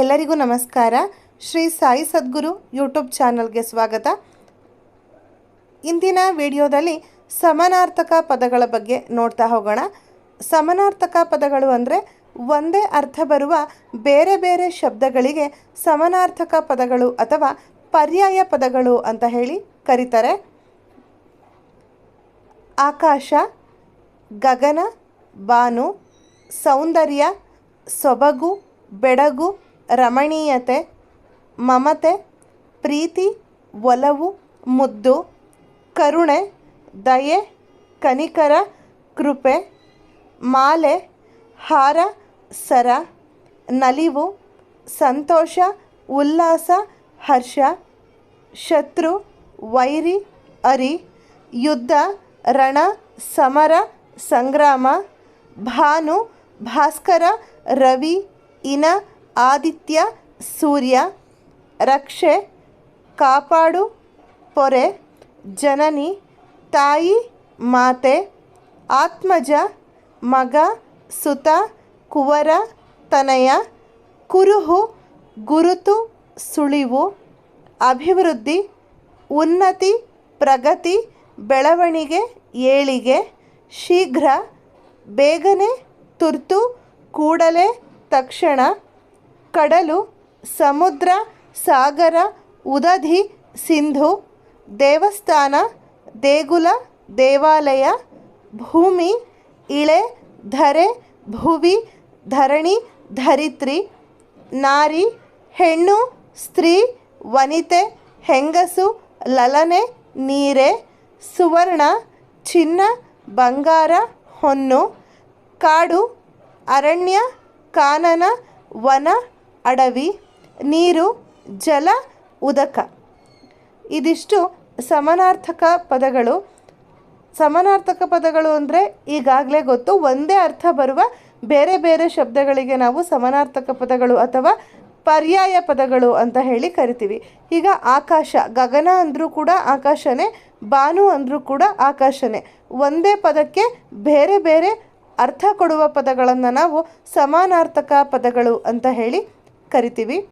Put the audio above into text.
ಎಲ್ಲರಿಗೂ ನಮಸ್ಕಾರ. ಶ್ರೀ ಸಾಯಿ ಸದ್ಗುರು ಯೂಟ್ಯೂಬ್ ಚಾನಲ್ಗೆ ಸ್ವಾಗತ. ಇಂದಿನ ವಿಡಿಯೋದಲ್ಲಿ ಸಮಾನಾರ್ಥಕ ಪದಗಳ ಬಗ್ಗೆ ನೋಡ್ತಾ ಹೋಗೋಣ. ಸಮಾನಾರ್ಥಕ ಪದಗಳು ಅಂದರೆ ಒಂದೇ ಅರ್ಥ ಬರುವ ಬೇರೆ ಬೇರೆ ಶಬ್ದಗಳಿಗೆ ಸಮಾನಾರ್ಥಕ ಪದಗಳು ಅಥವಾ ಪರ್ಯಾಯ ಪದಗಳು ಅಂತ ಹೇಳಿ ಕರೀತಾರೆ. ಆಕಾಶ, ಗಗನ, ಬಾನು, ಸೌಂದರ್ಯ, ಸೊಬಗು, ಬೆಡಗು ರಮಣೀಯತೆ, ಮಮತೆ, ಪ್ರೀತಿ, ಒಲವು, ಮುದ್ದು, ಕರುಣೆ, ದಯೆ, ಕನಿಕರ, ಕೃಪೆ, ಮಾಲೆ, ಹಾರ, ಸರ, ನಲಿವು, ಸಂತೋಷ, ಉಲ್ಲಾಸ, ಹರ್ಷ, ಶತ್ರು, ವೈರಿ, ಅರಿ, ಯುದ್ಧ, ರಣ, ಸಮರ, ಸಂಗ್ರಾಮ, ಭಾನು, ಭಾಸ್ಕರ, ರವಿ, ಇನ ಆದಿತ್ಯ, ಸೂರ್ಯ, ರಕ್ಷೆ, ಕಾಪಾಡು, ಪೊರೆ, ಜನನಿ, ತಾಯಿ, ಮಾತೆ, ಆತ್ಮಜ, ಮಗ, ಸುತ, ಕುವರ, ತನಯ, ಕುರುಹು, ಗುರುತು, ಸುಳಿವು, ಅಭಿವೃದ್ಧಿ, ಉನ್ನತಿ, ಪ್ರಗತಿ, ಬೆಳವಣಿಗೆ, ಏಳಿಗೆ, ಶೀಘ್ರ, ಬೇಗನೆ, ತುರ್ತು, ಕೂಡಲೇ, ತಕ್ಷಣ ಕಡಲು, ಸಮುದ್ರ, ಸಾಗರ, ಉದಧಿ, ಸಿಂಧು, ದೇವಸ್ಥಾನ, ದೇಗುಲ, ದೇವಾಲಯ, ಭೂಮಿ, ಇಳೆ, ಧರೆ, ಭುವಿ, ಧರಣಿ, ಧರಿತ್ರಿ, ನಾರಿ, ಹೆಣ್ಣು, ಸ್ತ್ರೀ, ವನಿತೆ, ಹೆಂಗಸು, ಲಲನೆ, ನೀರೆ, ಸುವರ್ಣ, ಚಿನ್ನ, ಬಂಗಾರ, ಹೊನ್ನು, ಕಾಡು, ಅರಣ್ಯ, ಕಾನನ, ವನ ಅಡವಿ, ನೀರು, ಜಲ, ಉದಕ. ಇದಿಷ್ಟು ಸಮಾನಾರ್ಥಕ ಪದಗಳು. ಸಮಾನಾರ್ಥಕ ಪದಗಳು ಅಂದರೆ ಈಗಾಗಲೇ ಗೊತ್ತು, ಒಂದೇ ಅರ್ಥ ಬರುವ ಬೇರೆ ಬೇರೆ ಶಬ್ದಗಳಿಗೆ ನಾವು ಸಮನಾರ್ಥಕ ಪದಗಳು ಅಥವಾ ಪರ್ಯಾಯ ಪದಗಳು ಅಂತ ಹೇಳಿ ಕರಿತೀವಿ. ಈಗ ಆಕಾಶ, ಗಗನ ಅಂದರೂ ಕೂಡ ಆಕಾಶನೇ, ಬಾನು ಅಂದರೂ ಕೂಡ ಆಕಾಶನೇ. ಒಂದೇ ಪದಕ್ಕೆ ಬೇರೆ ಬೇರೆ ಅರ್ಥ ಕೊಡುವ ಪದಗಳನ್ನು ನಾವು ಸಮಾನಾರ್ಥಕ ಪದಗಳು ಅಂತ ಹೇಳಿ ಕರಿತೀವಿ.